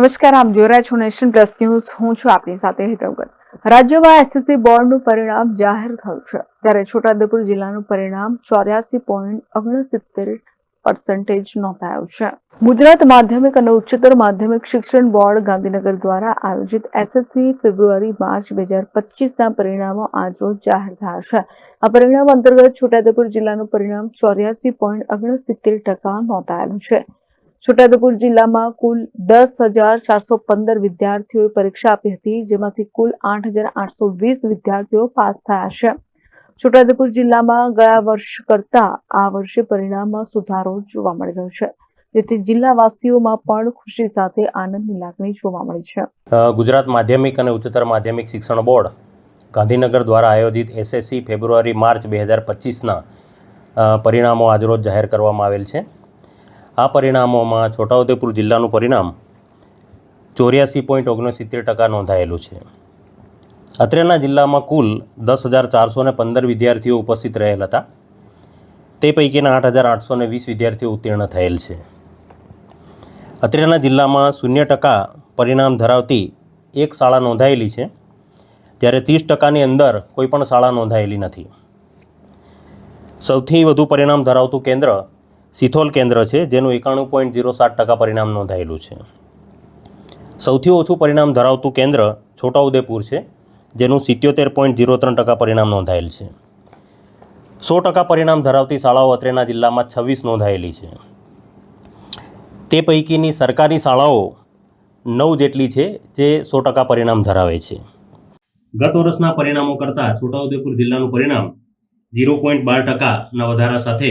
નમસ્કાર, આપ જોઈ રહ્યા છો નેશન પ્લસ ન્યૂઝ. હું છું આપની સાથે હિતવગત. રાજ્યમાં એસએસસી બોર્ડનું પરિણામ જાહેર થયું છે. ત્યારે છોટાઉદેપુર જિલ્લાનું પરિણામ ચોર્યાસી પોઈન્ટ ઓગણસિત્તેર પર્સન્ટેજ નોંધાયું છે. ગુજરાત માધ્યમિક અને ઉચ્ચતર માધ્યમિક શિક્ષણ બોર્ડ ગાંધીનગર દ્વારા આયોજિત એસએસસી ફેબ્રુઆરી, માર્ચ બે હજાર પચીસના પરિણામો આજરોજ જાહેર થયા છે. આ પરિણામ અંતર્ગત છોટાઉદેપુર જિલ્લાનું પરિણામ ચોર્યાસી પોઈન્ટ ઓગણસિત્તેર ટકા નોંધાયેલું છે. છોટાઉદેપુર જિલ્લામાં કુલ દસ હજાર ચારસો પંદર વિદ્યાર્થીઓએ પરીક્ષા આપી હતી, જેમાંથી કુલ આઠ હજાર આઠસો વીસ વિદ્યાર્થીઓ પાસ થયા છે. છોટાઉદેપુર જિલ્લામાં ગયા વર્ષ કરતા આ વર્ષે પરિણામમાં સુધારો જોવા મળી રહ્યો છે, જેથી જિલ્લાવાસીઓમાં પણ ખુશી સાથે આનંદની લાગણી જોવા મળી છે. ગુજરાત માધ્યમિક અને ઉચ્ચતર માધ્યમિક શિક્ષણ બોર્ડ ગાંધીનગર દ્વારા આયોજિત એસએસસી ફેબ્રુઆરી માર્ચ બે હજાર પચીસના પરિણામો આજરોજ જાહેર કરવામાં આવેલ છે. આ પરિણામોમાં છોટાઉદેપુર જિલ્લાનું પરિણામ ચોર્યાસી પોઈન્ટ ઓગણસિત્તેર ટકા નોંધાયેલું છે. અત્રેના જિલ્લામાં કુલ દસ હજાર ચારસો ને પંદર વિદ્યાર્થીઓ ઉપસ્થિત રહેલ હતા. તે પૈકીના આઠ હજાર આઠસો ને વીસ વિદ્યાર્થીઓ ઉત્તીર્ણ થયેલ છે. અત્રેના જિલ્લામાં શૂન્ય ટકા પરિણામ ધરાવતી એક શાળા નોંધાયેલી છે, જ્યારે ત્રીસ ટકાની અંદર કોઈ પણ શાળા નોંધાયેલી નથી. સૌથી વધુ પરિણામ ધરાવતું કેન્દ્ર સિથોલ કેન્દ્ર છે, જેનું એકાણું પોઈન્ટ ઝીરો સાત ટકા પરિણામ નોંધાયેલું છે. સૌથી ઓછું પરિણામ ધરાવતું કેન્દ્ર છોટાઉદેપુર છે, જેનું સિત્યોતેર પોઈન્ટ ઝીરો ત્રણ ટકા પરિણામ નોંધાયેલ છે. સો ટકા પરિણામ ધરાવતી શાળાઓ અત્રેના જિલ્લામાં છવ્વીસ નોંધાયેલી છે. તે પૈકીની સરકારી શાળાઓ નવ જેટલી છે, જે સો ટકા પરિણામ ધરાવે છે. ગત વર્ષના પરિણામો કરતાં છોટાઉદેપુર જિલ્લાનું પરિણામ ઝીરો પોઈન્ટ બાર ટકાના વધારા સાથે